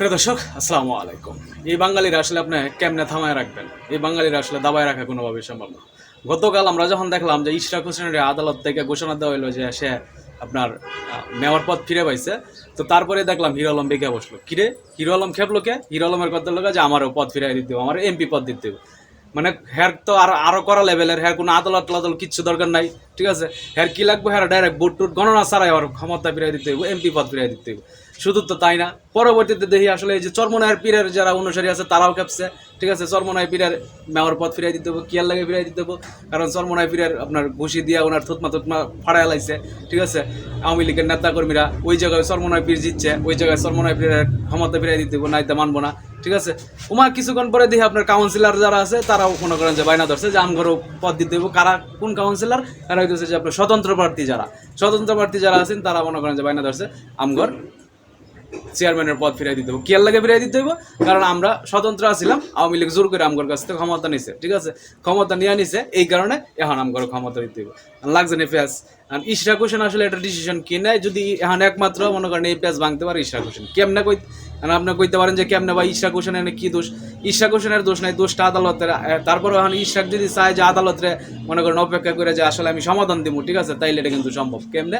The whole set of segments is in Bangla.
প্রিয় দর্শক, আসসালামু আলাইকুম। এই বাঙালির আসলে আপনি কেমনে থামায় রাখবেন? এই বাঙালির আসলে দাবায় রাখা কোনোভাবেই সম্ভব না। গতকাল আমরা যখন দেখলাম যে ইশরাক হোসেনের আদালত থেকে ঘোষণা দেওয়া হলো যে সে আপনার নেওয়ার পথ ফিরে পাইছে, তো তারপরে দেখলাম হিরো আলম বেঁকে বসল। কিরে হিরো আলম খেপলো কে? হিরো আলমের কথা লোক যে আমারও পথ ফিরাই দিতে হবে, আমার এমপি পদ দিতে হবে। মানে হ্যার তো আর আরও করা লেভেলের হ্যার কোনো আদালত টাদালত কিচ্ছু দরকার নাই, ঠিক আছে? হ্যার কি লাগবে? হ্যার ডাইরেক্ট বুট টুট গণনা ছাড়াই আর ক্ষমতা ফিরাই দিতে হবে এমপি পদ ফিরাই দিতে হবে শুধু তো তাই না, পরবর্তীতে দেখি আসলে এই যে চর্মনায়ের পীরের যারা অনুসারী আছে, তারাও খেপছে, ঠিক আছে? চর্মনায় পীরের মেয়র পদ ফিরাই দিতে হবে কিয়ার লাগে ফিরাই দিতে হবে কারণ চর্মনায় পীরের আপনার ঘুষি দিয়া ওনার থুতমা থুতমা ফাড়াই লাইছে, ঠিক আছে? আওয়ামী লীগের নেতা কর্মীরা ওই জায়গায় চর্মনায় পীর জিতছে, ওই জায়গায় চর্মনায় পীরের ক্ষমতা ফিরাই দিতে হবে নাইতে মানবো না। ঠিক আছে? উমা, কিছুক্ষণ পরে দেখি আপনার কাউন্সিলর যারা আছে, তারাও মনে করেন যে বাইনা ধরছে, যে আমঘরও পদ দিতে হবে কারা, কোন কাউন্সিলর তারা হইতেছে যে আপনার স্বতন্ত্র প্রার্থী যারা। স্বতন্ত্র প্রার্থী যারা আছেন, তারা মনে করেন যে বাইনা ধরছে আমঘর চেয়ারম্যানের পদ ফিরাই দিতে হবে কিয়ার লাগে ফিরাই দিতে হবে কারণ আমরা স্বতন্ত্র আছিলাম, আওয়ামী লীগ জোর করে আমগর কাছ থেকে ক্ষমতা নিছে, ঠিক আছে? ক্ষমতা নিয়ে নিছে, এই কারণে এখন আমগর ক্ষমতা দিতে হবে লাগছে না পেঁয়াজ। আর ইশরাক হোসেন আসলে একটা ডিসিশন কি নেয়? যদি এখন একমাত্র মনে করেন এই পেঁয়াজ ভাঙতে পারে ইশরাক হোসেন। কেমনে কই আর আপনি কইতে পারেন যে কেমনে বা ইশরাক হোসেনের কি দোষ? ইশরাক হোসেনের দোষ নাই, দোষটা আদালতের। তারপরে এখন ইশরাক যদি চায় যে আদালতে মনে করেন অপেক্ষা করে যে আসলে আমি সমাধান দিব ঠিক আছে? তাইলে এটা কিন্তু সম্ভব। কেমনে?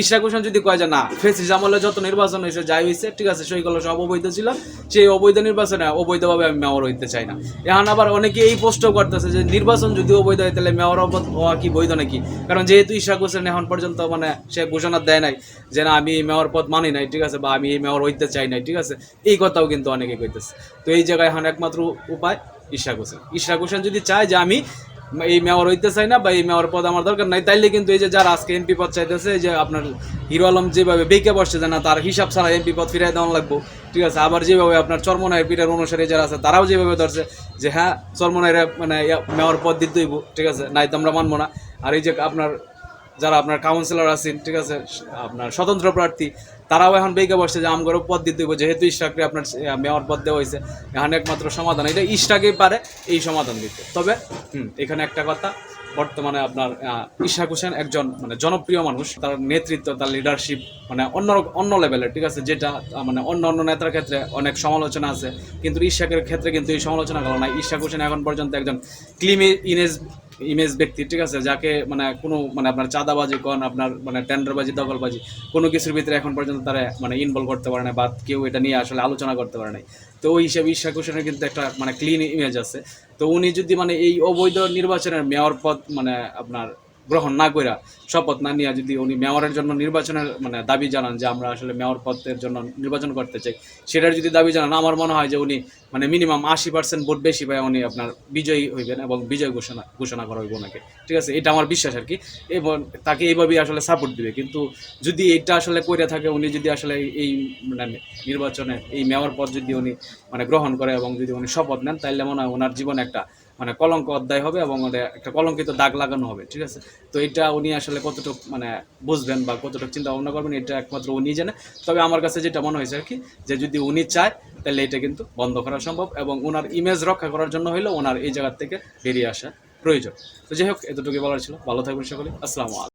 ইশরাক হোসেন যদি কয় যে না, ফেসিস আমলে যত নির্বাচন হয়েছে, যাই হয়েছে, ঠিক আছে সেইগুলো সব অবৈধ ছিল। সেই অবৈধ নির্বাচনে অবৈধভাবে আমি মেয়র হইতে চাই না। এখন আবার অনেকে এই পোস্টও করতেছে যে, নির্বাচন যদি অবৈধ হয়, তাহলে মেয়র হওয়া কি বৈধ নাকি? কারণ যেহেতু ইশরাক হোসেন এখন পর্যন্ত মানে সে ঘোষণা দেয় নাই যে, না, আমি মেয়র পদ মানি নাই, ঠিক আছে, বা আমি এই মেয়র হইতে চাই নাই, ঠিক আছে। এই কথাও কিন্তু অনেকে কইতেছে। তো এই জায়গায় এখন একমাত্র উপায় ইশরাক হোসেন ইশরাক হোসেন যদি চায় যে, আমি এই মেয়র হইতে চাই না বা এই মেয়র পদ আমার দরকার নাই। তাইলে কিন্তু এই যে যারা আজকে এমপি পদ চাইতেছে যে আপনার হিরো আলম যেভাবে বেঁকে বসছে না, তার হিসাব ছাড়া এমপি পদ ফিরাই দেওয়া লাগবো। ঠিক আছে, আবার যেভাবে আপনার চর্মনায়ের পিঠের অনুসারে যারা আছে, তারাও যেভাবে ধরছে যে হ্যাঁ চর্মনায়ের মানে মেয়র পদ দিতে হইব। ঠিক আছে, নাই তো আমরা মানবো না। আর এই যে আপনার যারা আপনার কাউন্সিলর আছেন, ঠিক আছে, আপনার স্বতন্ত্র প্রার্থী, তারাও এখন বেগে বসছে যে আমগরও পদ দিতে হইব, যেহেতু ইশরাকরে আপনার মেয়র পদ দেওয়া হয়েছে এখানে একমাত্র সমাধান, এটা ইশরাকেই পারে, এই সমাধান দিতে। তবে এখানে একটা কথা, বর্তমানে আপনার ইশাক হোসেন একজন মানে জনপ্রিয় মানুষ, তার নেতৃত্ব, তার লিডারশিপ মানে অন্য অন্য লেভেলের ঠিক আছে, যেটা মানে অন্য অন্য নেতার ক্ষেত্রে অনেক সমালোচনা আছে, কিন্তু ইশাকের ক্ষেত্রে কিন্তু এই সমালোচনা করা না ইশাক হোসেন এখন পর্যন্ত একজন ক্লিমি ইমেজ ইমেজ ব্যক্তি, ঠিক আছে? যাকে মানে কোনো মানে আপনার চাঁদাবাজি কন আপনার মানে টেন্ডারবাজি দখলবাজি, কোনো কিছুর ভিতরে এখন পর্যন্ত তারা মানে ইনভলভ করতে পারে না বা কেউ এটা নিয়ে আসলে আলোচনা করতে পারে নাই। তো ওই হিসাবে ঈশা হোসেনের কিন্তু একটা মানে ক্লিন ইমেজ আছে। তো উনি যদি মানে এই অবৈধ নির্বাচনের মেয়র পদ মানে আপনার গ্রহণ না কইরা শপথ না নিয়ে যদি উনি মেয়রের জন্য নির্বাচনের মানে দাবি জানান যে আমরা আসলে মেয়র পদের জন্য নির্বাচন করতে চাই, সেটার যদি দাবি জানান, আমার মনে হয় যে উনি মানে মিনিমাম আশি পার্সেন্ট ভোট বেশি পায় উনি আপনার বিজয়ী হইবেন এবং বিজয় ঘোষণা ঘোষণা করা হইব ওনাকে। ঠিক আছে? এটা আমার বিশ্বাস আর কি। এবং তাকে এইভাবেই আসলে সাপোর্ট দিবে। কিন্তু যদি এটা আসলে করে থাকে, উনি যদি আসলে এই মানে নির্বাচনে এই মেয়র পদ যদি উনি মানে গ্রহণ করে এবং যদি উনি শপথ নেন তাহলে মনে হয় ওনার জীবনে একটা মানে কলঙ্ক অধ্যায় হবে এবং একটা কলঙ্কিত দাগ লাগানো হবে, ঠিক আছে? তো এটা উনি আসলে কতটুকু মানে বুঝবেন বা কতটুকু চিন্তা ভাবনা করবেন এটা একমাত্র উনি জানে। তবে আমার কাছে যেটা মনে হয়েছে আর কি, যে যদি উনি চায়, তাহলে এটা কিন্তু বন্ধ করা সম্ভব এবং ওনার ইমেজ রক্ষা করার জন্য হলেও ওনার এই জায়গার থেকে বেরিয়ে আসা প্রয়োজন। তো যাই হোক এতটুকু বলার ছিল। ভালো থাকবেন সকলে। আসসালামু আলাইকুম।